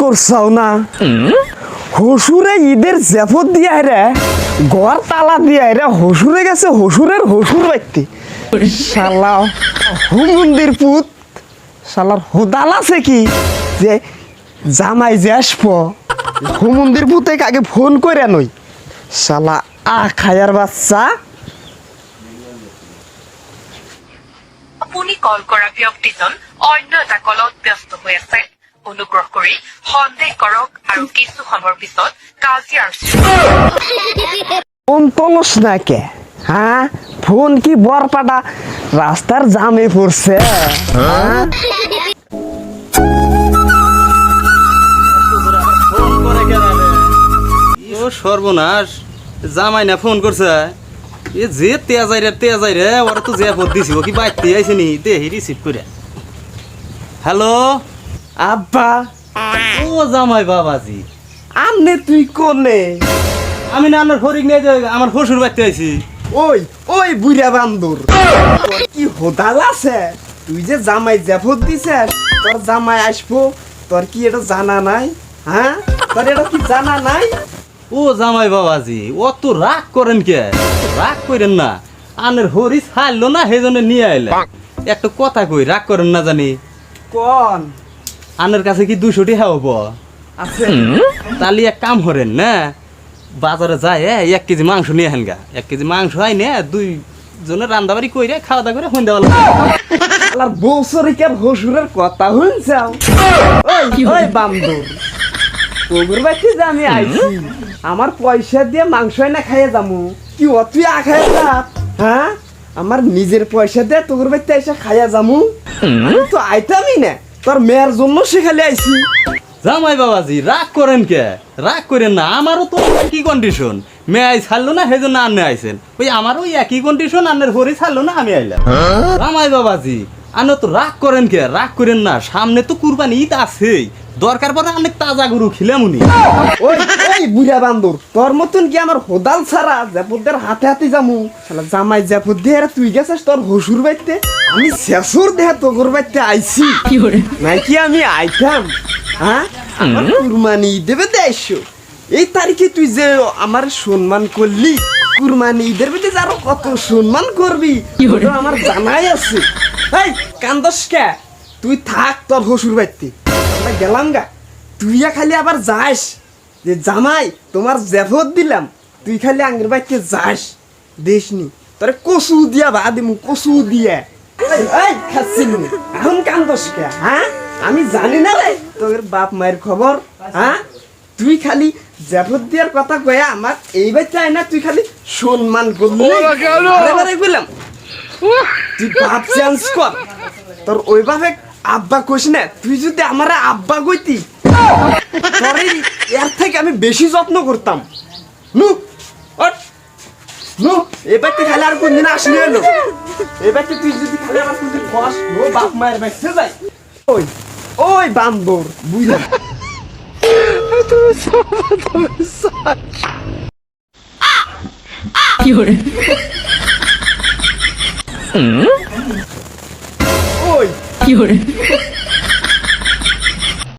করছাও না। হসুরে ঈদের জেফত দিয়ে রে তালা দিয়ে রে হসুরে গেছে হসুরের হসুর বাইতে শালা হুমন্দির পুত, শালার আছে কি? যে জামাই যে পুতে আগে ফোন করে নই। শালা আ খায়ার বাচ্চা। আপুনি কল কৰা ব্যক্তিজন অন্য এটা কলত ব্যস্ত হৈ আছে। অনুগ্ৰহ কৰি সন্দেহ কৰক আৰু কিছু সময়ৰ পিছত কাজিয়াৰ ফোন তোলস না কে? হ্যাঁ ফোন কি বরপাটা রাস্তার জামে পড়ছে? ফোন করে কেরালে ও সর্বনাশ জামাই না ফোন করছে এ যে তেজাই রে তেজাই রে ওরা তো যে পদ দিছি ও কি বাইতে আইছে নি? দেহি রিসিভ করে হ্যালো আব্বা! ও জামাই বাবাজি। আমনে তুই কোনে? আমি না আমার হরিক নিয়ে যে আমার শ্বশুর বাইতে আইছি। ওই ওই বুড়া বান্দর। কি হোদাল আছে? তুই যে জামাই জেফত দিছে তোর জামাই আসব তোর কি এটা জানা নাই? হ্যাঁ? তোর এটা কি জানা নাই? ও জামাই বাবাজি অত রাগ করেন কে? রাগ করেন না। আনের হরি ছাড়লো না সেই জন্য নিয়ে আইলে একটা কথা কই রাগ করেন না জানি। কোন? আনের কাছে কি দুশোটি হব আছে। তাহলে এক কাম করেন না? বাজারে যায় এক কেজি মাংস নিয়ে হেন গা। এক কেজি মাংস হয় না দুই জনের রান্দাবাড়ি কইরে খাওয়া দাওয়া করে সন্ধ্যা বেলা আলার বৌসরিকার হসুরের কথা শুনছ ওই ওই বান্দর। যে আমি আইছি আমার পয়সা দিয়ে মাংস না খাইয়ে যামু। কি ও তুই আ খাইয়ে যা। হ্যাঁ? আমার নিজের পয়সা দিয়ে তোর বাড়িতে এসে খাইয়া যামু। তো আইতামই না। তোর মেয়ের জন্য সেখানে আইছি। জামাই বাবাজি রাগ করেন কে? রাগ করেন না আমারও তো একই কন্ডিশন মেয়ে ছাড়লো না সেই জন্য আন্নে আইছেন। ওই আমারও একই কন্ডিশন আন্নের হরি ছাড়লো না আমি আইলাম। জামাই বাবাজি আনো তো রাগ করেন কে? রাগ করেন না সামনে তো কুরবানি ঈদ আছেই। দরকার পড়ে অনেক তাজা গরু খিলাম উনি। ওই ওই বুড়া বান্দর তোর মতন কি আমার হোদাল ছাড়া জাপুদের হাতে হাতে যামু শালা জামাই জাপুর দিয়ে তুই গেছিস তোর হসুর বাইতে আমি শেষর দেহে তোর বাইতে আইছি। নাকি আমি আইতাম? হ্যাঁ? কুরবানি দেবে দেড়শো এই তারিখে তুই যে আমার সম্মান করলি কুরবানি ঈদের বেদে আরও কত সম্মান করবি আমার জানাই আছে। এই কান্দস কে? তুই থাক তোর হসুর বাইতে আমরা গেলাম গা। তুইয়া খালি আবার যাস। যে জামাই তোমার জেফত দিলাম। তুই খালি আঙ্গের বাইতে যাস। দেশনি তোরে কচু দিয়া বা দিমু কচু দিয়া। এই, খাচ্ছিল এখন কান্দস কে? হ্যাঁ? আমি জানি না রে। তোর বাপ মায়ের খবর হ্যাঁ? তুই খালি জেফত দিয়ার কথা কয়ে আমার এই বাচ্চা না তুই খালি সম্মান করলি। কইলাম তুই বাপ চেঞ্জ কর। তোর ওইভাবে আব্বা কইস না তুই যদি আমার আব্বা কইতি তোর এর থেকে আমি বেশি যত্ন করতাম। নু নু এবার তুই খালি আর কোনদিন আসলি এবার তুই যদি খালি আমার কোনদিন বস নো বাপ মায়ের বাইসে যাই। ওই ওই বান্দর বুঝলাম ওই।